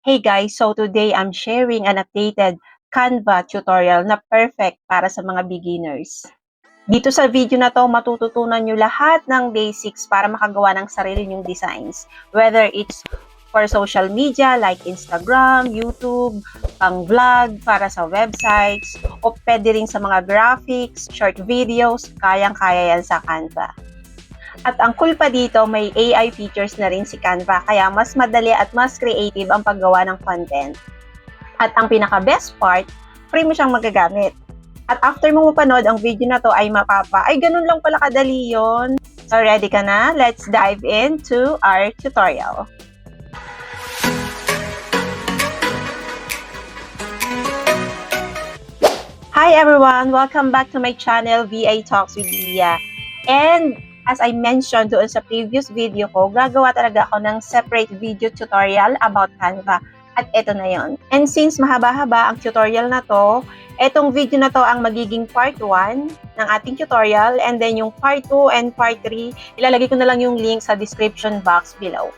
Hey guys, so today I'm sharing an updated Canva tutorial na perfect para sa mga beginners. Dito sa video na to, matututunan nyo lahat ng basics para makagawa ng sarili nyong designs. Whether it's for social media like Instagram, YouTube, pang vlog, para sa websites, o pwede rin sa mga graphics, short videos, kayang-kaya yan sa Canva. At ang cool pa dito, may AI features na rin si Canva, kaya mas madali at mas creative ang paggawa ng content. At ang pinaka-best part, free mo siyang magagamit. At after mo mapanood ang video na to ay mapapa, ay ganun lang pala kadali yon. So ready ka na? Let's dive into our tutorial. Hi everyone! Welcome back to my channel, VA Talks with Leah. And as I mentioned doon sa previous video ko, gagawa talaga ako ng separate video tutorial about Canva. At ito na yon. And since mahaba-haba ang tutorial na to, etong video na to ang magiging part 1 ng ating tutorial and then yung part 2 and part 3, ilalagay ko na lang yung link sa description box below.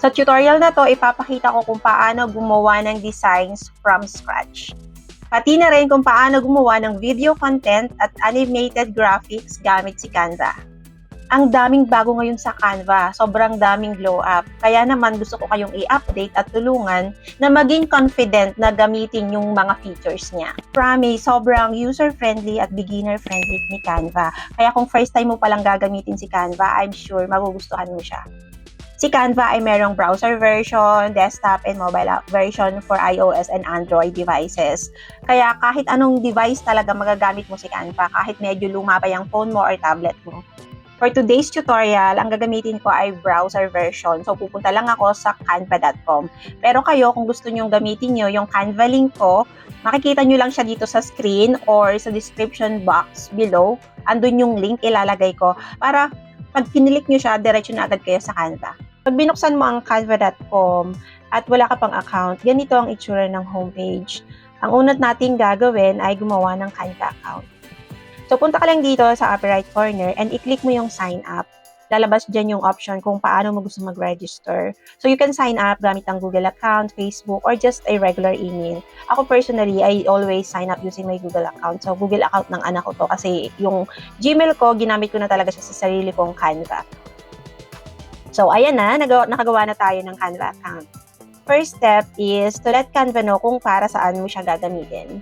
Sa tutorial na to, ipapakita ko kung paano gumawa ng designs from scratch. Pati na rin kung paano gumawa ng video content at animated graphics gamit si Canva. Ang daming bago ngayon sa Canva, sobrang daming glow up. Kaya naman gusto ko kayong i-update at tulungan na maging confident na gamitin yung mga features niya. Promise, sobrang user-friendly at beginner-friendly ni Canva. Kaya kung first time mo palang gagamitin si Canva, I'm sure magugustuhan mo siya. Si Canva ay merong browser version, desktop, and mobile app version for iOS and Android devices. Kaya kahit anong device talaga magagamit mo si Canva, kahit medyo luma pa yung phone mo or tablet mo. For today's tutorial, ang gagamitin ko ay browser version. So, pupunta lang ako sa canva.com. Pero kayo, kung gusto nyong gamitin nyo yung Canva link ko, makikita nyo lang siya dito sa screen or sa description box below. Andun yung link ilalagay ko para pag kinilik nyo siya, diretso na agad kayo sa Canva. Pag binuksan mo ang canva.com at wala ka pang account, ganito ang itsura ng homepage. Ang unat nating gagawin ay gumawa ng Canva account. So, punta ka lang dito sa upper right corner and i-click mo yung sign up. Lalabas dyan yung option kung paano mo gusto mag-register. So, you can sign up gamit ang Google account, Facebook, or just a regular email. Ako personally, I always sign up using my Google account. So, Google account ng anak ko to kasi yung Gmail ko, ginamit ko na talaga siya sa sarili kong Canva. So, ayan na, nagawa, nakagawa na tayo ng Canva account. First step is to let Canva know kung para saan mo siya gagamitin.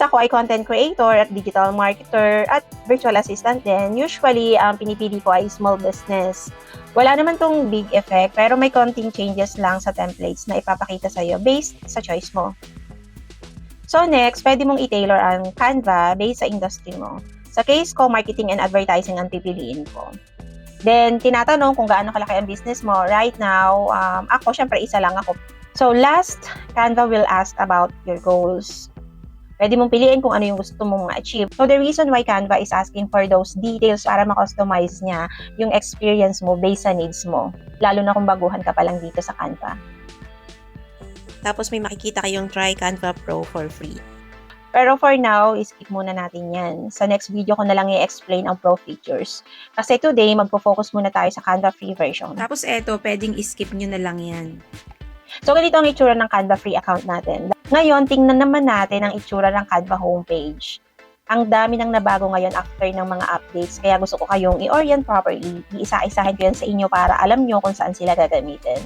Ako ay content creator at digital marketer at virtual assistant din, usually ang pinipili ko ay small business. Wala naman tong big effect pero may konting changes lang sa templates na ipapakita sa iyo based sa choice mo. So next, pwede mong i-tailor ang Canva based sa industry mo. Sa case ko, marketing and advertising ang pipiliin ko. Then, tinatanong kung gaano kalaki ang business mo. Right now, um, ako, syempre, isa lang ako. So, last, Canva will ask about your goals. Pwede mong piliin kung ano yung gusto mong ma-achieve. So, the reason why Canva is asking for those details para ma-customize niya yung experience mo based sa needs mo. Lalo na kung baguhan ka pa lang dito sa Canva. Tapos may makikita kayong try Canva Pro for free. Pero for now, skip muna natin yan. Sa next video ko na lang i-explain ang pro features. Kasi today, magpo-focus muna tayo sa Canva free version. Tapos eto, pwedeng skip nyo na lang yan. So, ganito ang itsura ng Canva free account natin. Ngayon, tingnan naman natin ang itsura ng Canva homepage. Ang dami nang nabago ngayon after ng mga updates, kaya gusto ko kayong i-orient properly. Iisa-isahin ko yan sa inyo para alam nyo kung saan sila gagamitin.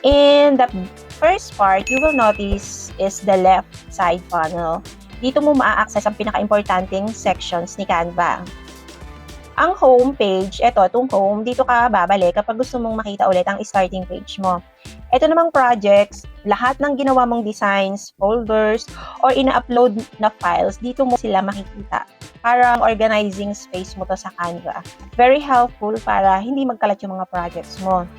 In the first part, you will notice is the left side panel. Dito mo maa-access ang pinaka-importanting sections ni Canva. Ang home page, ito, itong home, dito ka babalik kapag gusto mong makita ulit ang starting page mo. Ito namang projects, lahat ng ginawa mong designs, folders, or ina-upload na files, dito mo sila makikita. Parang organizing space mo to sa Canva. Very helpful para hindi magkalat yung mga projects mo.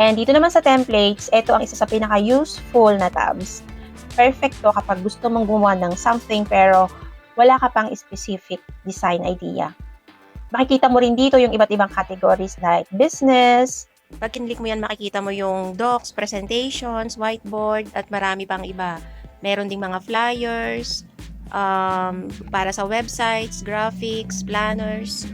And dito naman sa templates, ito ang isa sa pinaka-useful na tabs. Perfect to kapag gusto mong gumawa ng something pero wala ka pang specific design idea. Makikita mo rin dito yung iba't ibang categories like business, Pag kinlik mo yan, makikita mo yung docs, presentations, whiteboard, at marami pang iba. Meron ding mga flyers, um, para sa websites, graphics, planners.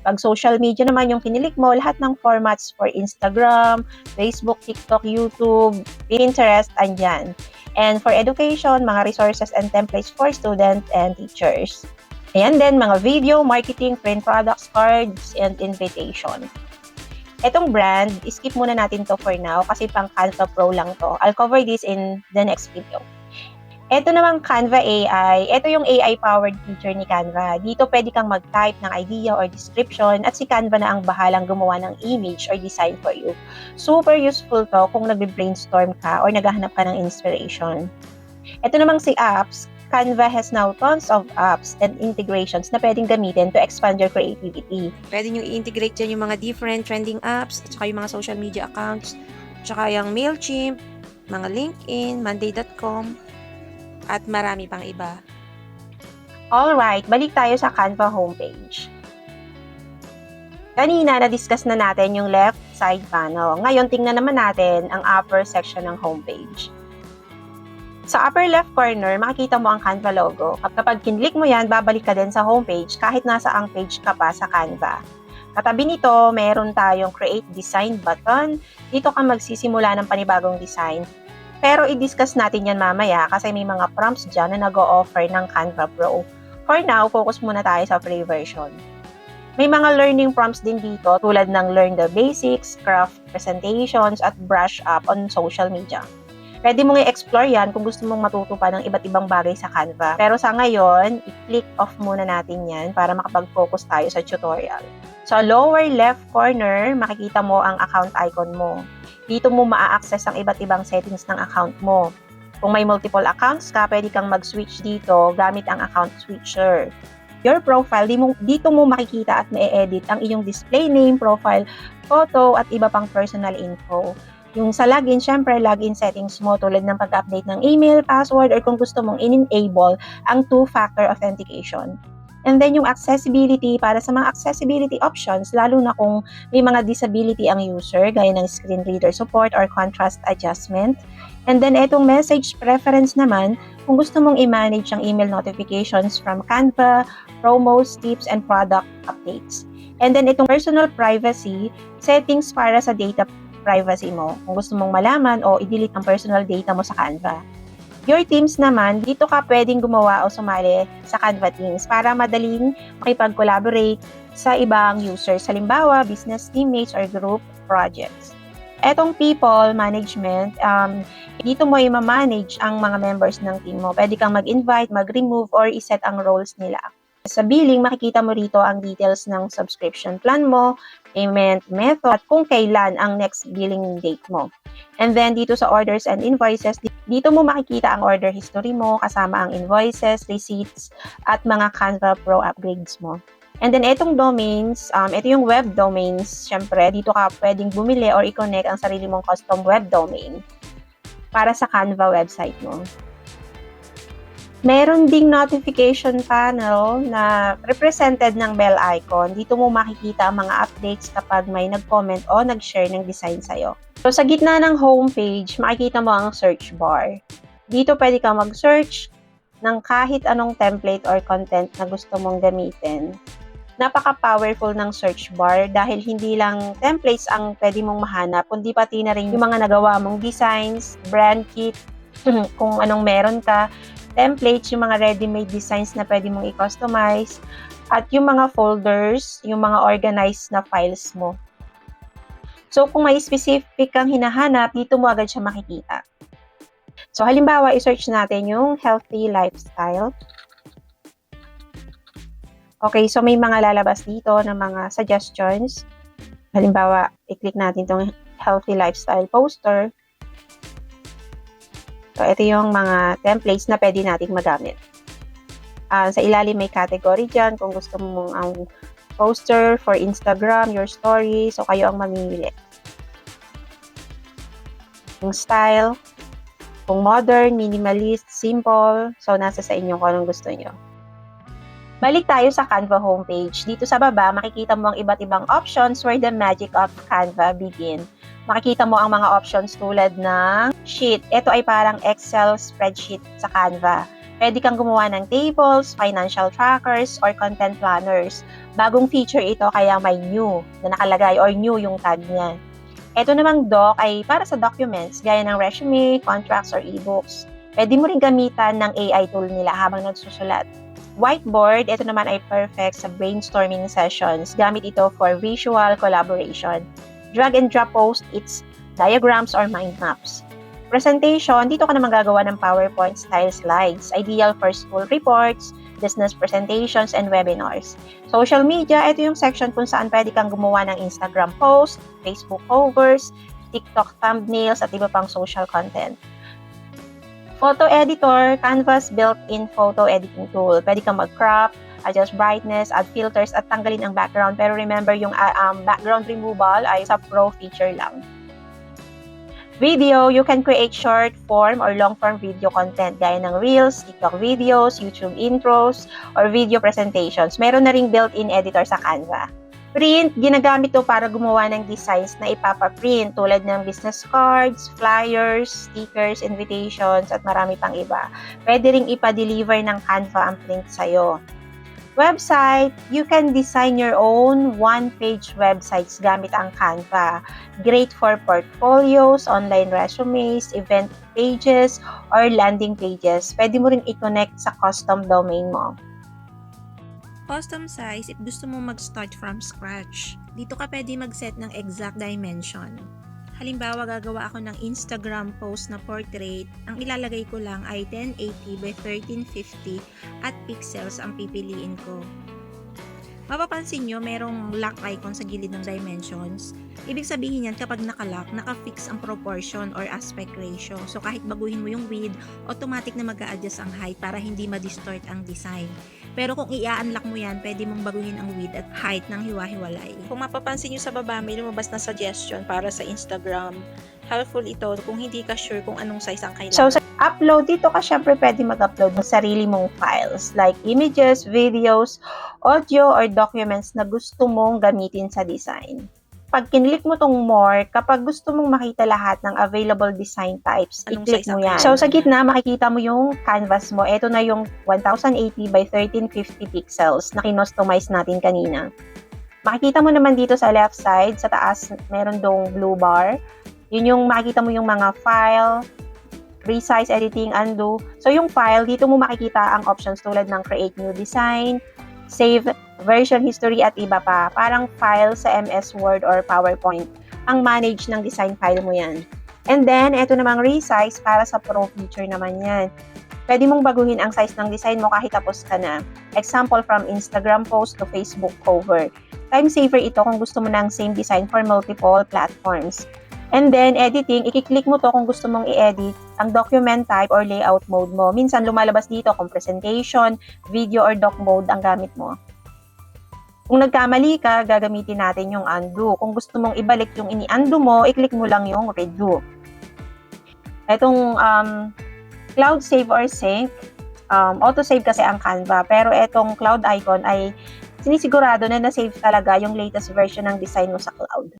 Pag social media naman yung kinilik mo, lahat ng formats for Instagram, Facebook, TikTok, YouTube, Pinterest, andyan. And for education, mga resources and templates for students and teachers. Ayan din, mga video, marketing, print products, cards, and invitation. Etong brand, skip muna natin to for now kasi pang Canva Pro lang to. I'll cover this in the next video. Ito namang Canva AI, ito yung AI-powered feature ni Canva. Dito pwede kang mag-type ng idea or description at si Canva na ang bahalang gumawa ng image or design for you. Super useful to kung nagbe-brainstorm ka or naghahanap ka ng inspiration. Ito namang si apps, Canva has now tons of apps and integrations na pwedeng gamitin to expand your creativity. Pwede nyo i-integrate dyan yung mga different trending apps, at saka yung mga social media accounts, at saka yung MailChimp, mga LinkedIn, Monday.com, at marami pang iba. Alright, balik tayo sa Canva homepage. Kanina, na-discuss na natin yung left side panel. Ngayon, tingnan naman natin ang upper section ng homepage. Sa upper left corner, makikita mo ang Canva logo. Kapag kinlik mo yan, babalik ka din sa homepage kahit nasa ang page ka pa sa Canva. Katabi nito, meron tayong Create Design button. Dito ka magsisimula ng panibagong design. Pero i-discuss natin yan mamaya kasi may mga prompts dyan na nag-o-offer ng Canva Pro. For now, focus muna tayo sa free version. May mga learning prompts din dito tulad ng learn the basics, craft presentations, at brush up on social media. Pwede mong i-explore yan kung gusto mong matuto pa ng iba't ibang bagay sa Canva. Pero sa ngayon, i-click off muna natin yan para makapag-focus tayo sa tutorial. Sa lower left corner, makikita mo ang account icon mo. Dito mo maa-access ang iba't ibang settings ng account mo. Kung may multiple accounts ka, pwede kang mag-switch dito gamit ang account switcher. Your profile, di mo, dito mo makikita at ma-edit ang iyong display name, profile, photo, at iba pang personal info. Yung sa login, syempre, login settings mo tulad ng pag-update ng email, password, or kung gusto mong in-enable ang two-factor authentication. And then yung accessibility, para sa mga accessibility options, lalo na kung may mga disability ang user, gaya ng screen reader support or contrast adjustment. And then itong message preference naman, kung gusto mong i-manage ang email notifications from Canva, promos, tips, and product updates. And then itong personal privacy, settings para sa data privacy mo. Kung gusto mong malaman o i-delete ang personal data mo sa Canva. Your teams naman, dito ka pwedeng gumawa o sumali sa Canva Teams para madaling makipag-collaborate sa ibang users. Halimbawa, business teammates or group projects. Etong people management, um, dito mo i-manage ang mga members ng team mo. Pwede kang mag-invite, mag-remove, or iset ang roles nila. Sa billing, makikita mo rito ang details ng subscription plan mo, payment method, at kung kailan ang next billing date mo. And then, dito sa orders and invoices, dito mo makikita ang order history mo, kasama ang invoices, receipts, at mga Canva Pro upgrades mo. And then, itong domains, um, ito yung web domains. Siyempre, dito ka pwedeng bumili or i-connect ang sarili mong custom web domain para sa Canva website mo. Meron ding notification panel na represented ng bell icon. Dito mo makikita ang mga updates kapag may nag-comment o nag-share ng design sa'yo. So, sa gitna ng homepage, makikita mo ang search bar. Dito pwede kang mag-search ng kahit anong template or content na gusto mong gamitin. Napaka-powerful ng search bar dahil hindi lang templates ang pwede mong mahanap, kundi pati na rin yung mga nagawa mong designs, brand kit, kung anong meron ka, templates, yung mga ready-made designs na pwede mong i-customize, at yung mga folders, yung mga organized na files mo. So, kung may specific kang hinahanap, dito mo agad siya makikita. So, halimbawa, i-search natin yung healthy lifestyle. Okay, so may mga lalabas dito ng mga suggestions. Halimbawa, i-click natin itong healthy lifestyle poster. So, ito yung mga templates na pwede nating magamit. Uh, sa ilalim may category dyan kung gusto mong ang poster for Instagram, your story. So, kayo ang mamimili. Yung style, kung modern, minimalist, simple. So, nasa sa inyo kung anong gusto nyo. Balik tayo sa Canva homepage. Dito sa baba, makikita mo ang iba't ibang options where the magic of Canva begin. Makikita mo ang mga options tulad ng sheet. Ito ay parang Excel spreadsheet sa Canva. Pwede kang gumawa ng tables, financial trackers, or content planners. Bagong feature ito kaya may new na nakalagay or new yung tag niya. Ito namang doc ay para sa documents gaya ng resume, contracts, or ebooks. Pwede mo rin gamitan ng AI tool nila habang nagsusulat. Whiteboard, ito naman ay perfect sa brainstorming sessions. Gamit ito for visual collaboration. Drag and drop post-its, diagrams, or mind maps. Presentation, dito ka na magagawa ng PowerPoint style slides. Ideal for school reports, business presentations, and webinars. Social media, ito yung section kung saan pwede kang gumawa ng Instagram post, Facebook covers, TikTok thumbnails, at iba pang social content. Photo editor, Canvas built-in photo editing tool. Pwede kang mag-crop, adjust brightness, add filters, at tanggalin ang background. Pero remember, yung uh, um, background removal ay sa pro feature lang. Video, you can create short form or long form video content gaya ng Reels, TikTok videos, YouTube intros, or video presentations. Meron na ring built-in editor sa Canva. Print, ginagamit to para gumawa ng designs na ipapaprint tulad ng business cards, flyers, stickers, invitations, at marami pang iba. Pwede ring ipa-deliver ng Canva ang print sa'yo. Website, you can design your own one-page websites gamit ang Canva. Great for portfolios, online resumes, event pages, or landing pages. Pwede mo rin i-connect sa custom domain mo. Custom size if gusto mo mag-start from scratch. Dito ka pwede mag-set ng exact dimension. Halimbawa, gagawa ako ng Instagram post na portrait. Ang ilalagay ko lang ay 1080 by 1350 at pixels ang pipiliin ko. Mapapansin nyo, merong lock icon sa gilid ng dimensions. Ibig sabihin yan, kapag nakalock, naka-fix ang proportion or aspect ratio. So, kahit baguhin mo yung width, automatic na mag adjust ang height para hindi ma-distort ang design. Pero kung i-unlock mo yan, pwede mong baguhin ang width at height ng hiwa-hiwalay. Kung mapapansin nyo sa baba, may lumabas na suggestion para sa Instagram. Helpful ito kung hindi ka sure kung anong size ang kailangan. So, sa upload, dito ka syempre pwede mag-upload ng sarili mong files like images, videos, audio, or documents na gusto mong gamitin sa design. Pag kinlik mo tong more, kapag gusto mong makita lahat ng available design types, Anong i-click mo yan. So, sa gitna, makikita mo yung canvas mo. Ito na yung 1080 by 1350 pixels na kinustomize natin kanina. Makikita mo naman dito sa left side, sa taas, meron dong blue bar. Yun yung makikita mo yung mga file, resize, editing, undo. So, yung file, dito mo makikita ang options tulad ng create new design, save version history at iba pa. Parang file sa MS Word or PowerPoint. Ang manage ng design file mo yan. And then, eto namang resize para sa pro feature naman yan. Pwede mong baguhin ang size ng design mo kahit tapos ka na. Example from Instagram post to Facebook cover. Time saver ito kung gusto mo ng same design for multiple platforms. And then, editing, ikiklik mo to kung gusto mong i-edit ang document type or layout mode mo. Minsan lumalabas dito kung presentation, video, or doc mode ang gamit mo. Kung nagkamali ka, gagamitin natin yung undo. Kung gusto mong ibalik yung ini-undo mo, i-click mo lang yung redo. Etong um, cloud save or sync, um, auto-save kasi ang Canva. Pero etong cloud icon ay sinisigurado na na-save talaga yung latest version ng design mo sa cloud.